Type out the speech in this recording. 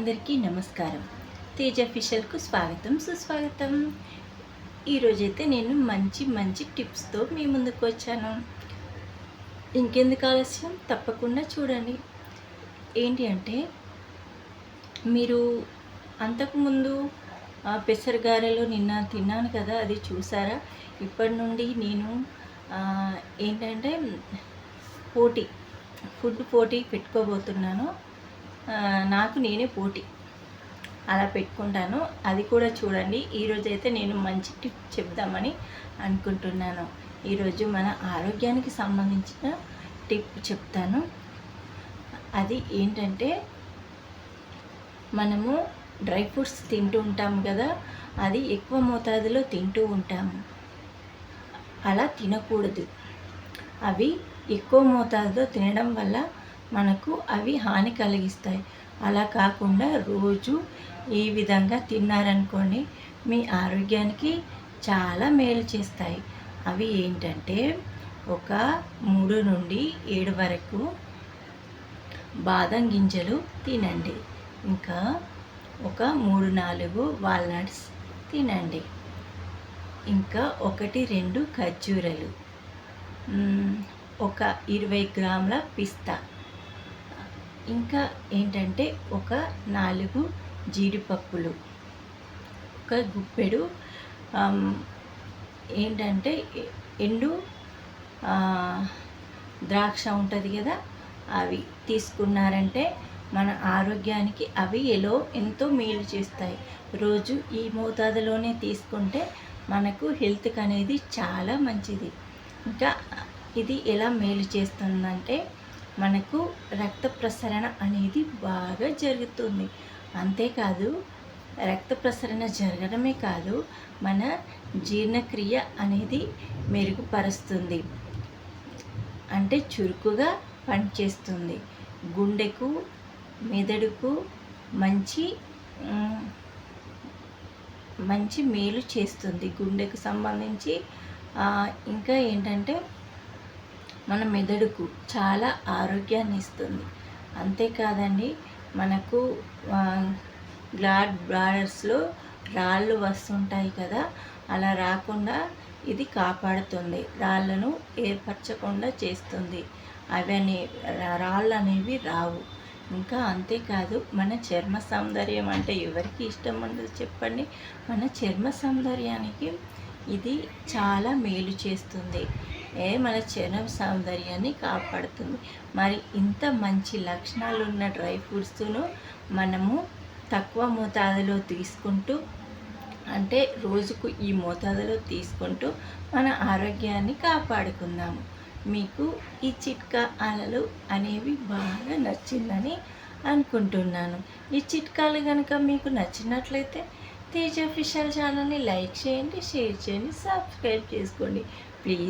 అందరికీ నమస్కారం. తేజ ఫిషల్కు స్వాగతం సుస్వాగతం. ఈరోజైతే నేను మంచి మంచి టిప్స్తో మీ ముందుకు వచ్చాను. ఇంకెందుకు ఆలస్యం? తప్పకుండా చూడండి. ఏంటి అంటే మీరు అంతకుముందు పెసరగారెలో నిన్న తిన్నాను కదా అది చూసారా? ఇప్పటి నుండి నేను ఏంటంటే పోటీ ఫుడ్ పోటీ పెట్టుకోబోతున్నాను. నాకు నేనే పోటీ. అలా పెట్టుకుంటాను. అది కూడా చూడండి. ఈరోజు అయితే నేను మంచి టిప్ చెప్దామని అనుకుంటున్నాను. ఈరోజు మన ఆరోగ్యానికి సంబంధించిన టిప్ చెప్తాను. అది ఏంటంటే మనము డ్రై ఫ్రూట్స్ తింటూ ఉంటాము కదా అది ఎక్కువ మోతాదులో తింటూ ఉంటాము. అలా తినకూడదు. అవి ఎక్కువ మోతాదులో తినడం వల్ల మనకు అవి హాని కలిగిస్తాయి. అలా కాకుండా రోజు ఈ విధంగా తిన్నారనుకోండి మీ ఆరోగ్యానికి చాలా మేలు చేస్తాయి. అవి ఏంటంటే ఒక మూడు నుండి ఏడు వరకు బాదం గింజలు తినండి. ఇంకా ఒక మూడు నాలుగు వాల్నట్స్ తినండి. ఇంకా ఒకటి రెండు ఖర్జూరలు. ఒక ఇరవై గ్రాముల పిస్తా. ఇంకా ఏంటంటే ఒక నాలుగు జీడిపప్పులు ఒక గుప్పెడు ఏంటంటే ఎండు ద్రాక్ష ఉంటుంది కదా అవి తీసుకున్నారంటే మన ఆరోగ్యానికి అవి ఎలో ఎంతో మేలు చేస్తాయి. రోజు ఈ మోతాదులోనే తీసుకుంటే మనకు హెల్త్కి అనేది చాలా మంచిది. ఇంకా ఇది ఎలా మేలు చేస్తుందంటే మనకు రక్త ప్రసరణ అనేది బాగా జరుగుతుంది. అంతేకాదు రక్త ప్రసరణ జరగడమే కాదు మన జీర్ణక్రియ అనేది మెరుగుపరుస్తుంది. అంటే చురుకుగా పనిచేస్తుంది. గుండెకు మెదడుకు మంచి మంచి మేలు చేస్తుంది. గుండెకు సంబంధించి ఇంకా ఏంటంటే మన మెదడుకు చాలా ఆరోగ్యాన్ని ఇస్తుంది. అంతేకాదండి మనకు గ్లాడ్ బ్లాడర్స్లో రాళ్ళు వస్తుంటాయి కదా అలా రాకుండా ఇది కాపాడుతుంది. రాళ్ళను ఏర్పరచకుండా చేస్తుంది. అవన్నీ రాళ్ళు అనేవి రావు. ఇంకా అంతేకాదు మన చర్మ సౌందర్యం అంటే ఎవరికి ఇష్టం ఉండదు చెప్పండి? మన చర్మ సౌందర్యానికి ఇది చాలా మేలు చేస్తుంది. మన చర్మ సౌందర్యాన్ని కాపాడుతుంది. మరి ఇంత మంచి లక్షణాలు ఉన్న డ్రై ఫ్రూట్స్ను మనము తక్కువ మోతాదులో తీసుకుంటూ అంటే రోజుకు ఈ మోతాదులో తీసుకుంటూ మన ఆరోగ్యాన్ని కాపాడుకుందాము మీకు ఈ చిట్కాలు అనేవి బాగా నచ్చిందని అనుకుంటున్నాను. ఈ చిట్కాలు కనుక మీకు నచ్చినట్లయితే తేజ్ అఫీషియల్ ఛానల్ని లైక్ చేయండి షేర్ చేయండి సబ్స్క్రైబ్ చేసుకోండి. ప్లీజ్.